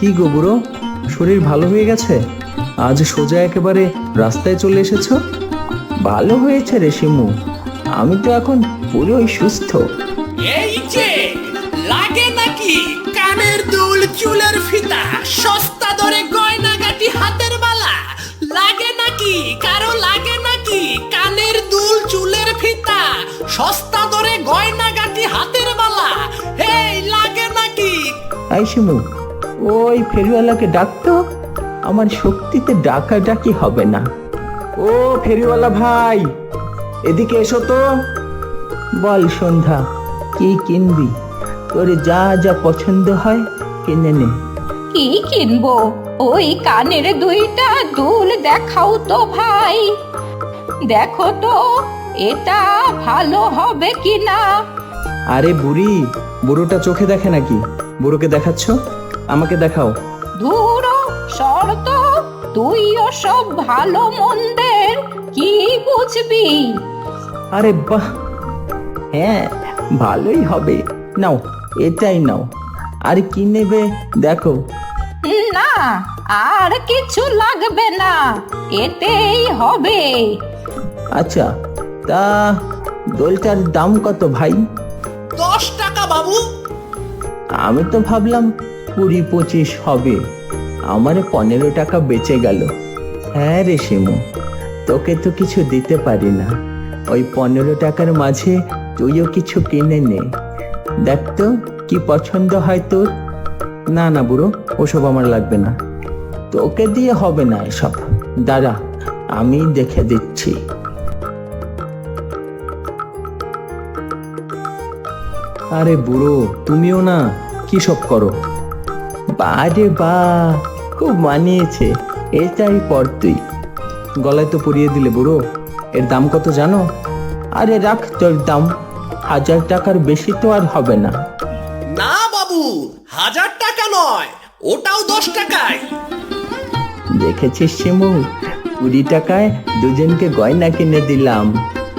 কি গো বুড়ো? শরীর ভালো হয়ে গেছে? আজ সোজা একেবারে রাস্তায় চলে এসেছ? ভালো হয়েছে রে শিমু। আমি তো এখন পুরোই সুস্থ। এই যে লাগে নাকি কানের দুল চুলের ফিতা সস্তা দরে হাতের বালা লাগে নাকি কারও লাগে নাকি কানের দুল চুলের ফিতা সস্তা দরে গয়না গাটি হাতের বালা এই লাগে নাকি? আই শিমু ওই ফেরিওয়ালাকে ডাকতো? আমার শক্তিতে ডাকা ডাকি হবে না। ও ফেরিওয়ালা ভাই এদিকে এসো তো। বল সন্ধ্যা কি কিনবি? তোর যা যা পছন্দ হয় কিনে নে। কি কিনবো? ওই কানের দুইটা দুল দেখাও তো ভাই। দেখো তো এটা ভালো হবে কিনা? আরে বুড়ি বুড়োটা চোখে দেখে নাকি? বুড়োকে দেখাচ্ছ? আমাকে দেখাও। দূর শর্ত তুইও সব ভালো মন্দের কি বুঝবি? আরে বাহ। হ্যাঁ ভালোই হবে। নাও এটাই নাও। আর কি নেবে দেখো। না আর কিছু লাগবে না। এতেই হবে। আচ্ছা তা দোলটার দাম কত ভাই? দশ টাকা বাবু। আমি তো ভাবলাম কুড়ি পঁচিশ হবে। আমার পনেরো টাকা বেঁচে গেল। হ্যাঁ রে শিমু, তোকে তো কিছু দিতে পারি না। ওই পনেরো টাকার মাঝে তুইও কিছু কিনে নে। দেখ তো, কি পছন্দ হয় তোর? না না বুড়ো, ওসব আমার লাগবে না। তোকে দিয়ে হবে না এসব। দাঁড়া, আমি দেখে দিচ্ছি। আরে বুড়ো, তুমিও না, কি সব করো? বারে বা খুব মানিয়েছে। এটাই পর তুই। গলায় তো পরিয়ে দিলে বুড়ো। এর দাম কত জানো? আরে রাখ তোর দাম। হাজার টাকার বেশি তো আর হবে না। না বাবু হাজার টাকা নয় ওটাও দশ টাকায়। দেখেছিস শিমু? কুড়ি টাকায় দুজনকে গয়না কিনে দিলাম।